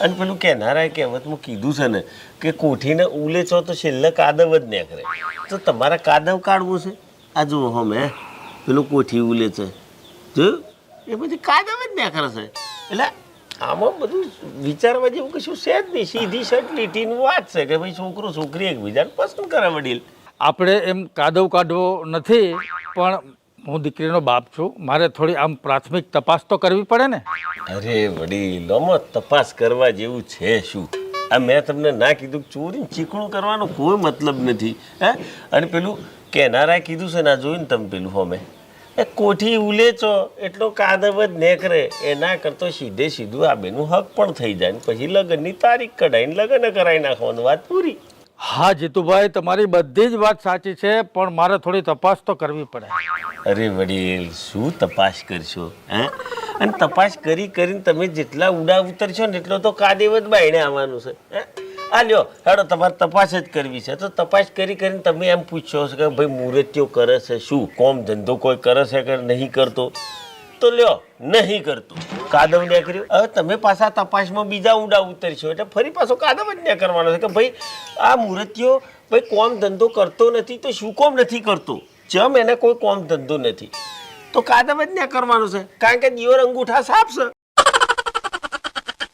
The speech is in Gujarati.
અને પેલું કહેનારાએ કહેવતમાં કીધું છે ને, કે કોઠીને ઉલે છો તો છેલ્લે કાદવ જ નીકળે. તો તમારે કાદવ કાઢવું છે? આ જુઓ હમે પેલું કોઠી ઉલે છે. જોયું એ બધી કાદવ જ નીકળે છે. એટલે આમાં બધું વિચારવા જેવું કશું છે જ નહીં. સીધી શર્ટ, લીટીની વાત છે કે ભાઈ છોકરો, છોકરી એકબીજાને પસંદ કરે વડીલ. આપણે એમ કાદવ કાઢવો નથી, પણ હું દીકરીનો બાપ છું, મારે થોડી આમ પ્રાથમિક તપાસ તો કરવી પડે ને? અરે વડીલ આમાં તપાસ કરવા જેવું છે શું? આ મેં તમને ના કીધું ચોરી ચીકણું કરવાનો કોઈ મતલબ નથી, હે? અને પેલું કેનારા કીધું છે ના જોયું ને તમે પેલું હોમે? એ કોઠી ઉલેચો, એટલો કાદવ જ નેકરે, એ ના કરતો સીધે સીધું આ બેનું હક પણ થઈ જાય ને, પછી લગ્નની તારીખ કઢાઈને લગ્ન કરાવી નાખવાનું વાત પૂરી. હા, જીતુભાઈ, તમારી બધી જ વાત સાચી છે, પણ મારે થોડી તપાસ તો કરવી પડે. અરે વડીલ, શું તપાસ કરશો, હે? અને તપાસ કરી કરીને તમે જેટલા ઉડા ઉતરશો ને એટલો તો કાદેવ જ બાયણે આવવાનું છે, હે? આ લ્યો, હેડો, તમારે તપાસ જ કરવી છે. તો તપાસ કરી કરીને તમે એમ પૂછશો કે ભાઈ મુરત્યો કરે છે, શું? કોમ ધંધો કોઈ કરે છે કે નહીં કરતો? તો લ્યો, નહીં કરતો. કાદવ ને કર્યું હવે તમે પાછા તપાસમાં બીજા ઊંડા ઉતરશો એટલે ફરી પાછો કાદવ જ ને કરવાનો છે કે ભાઈ, આ મૂર્તિઓ ભાઈ કોમ ધંધો કરતો નથી તો શું કોમ નથી કરતો? જેમ એને કોઈ કોમ ધંધો નથી. તો કાદવ જ ને કરવાનો છે. કારણ કે દિયોર અંગૂઠા સાફ છે.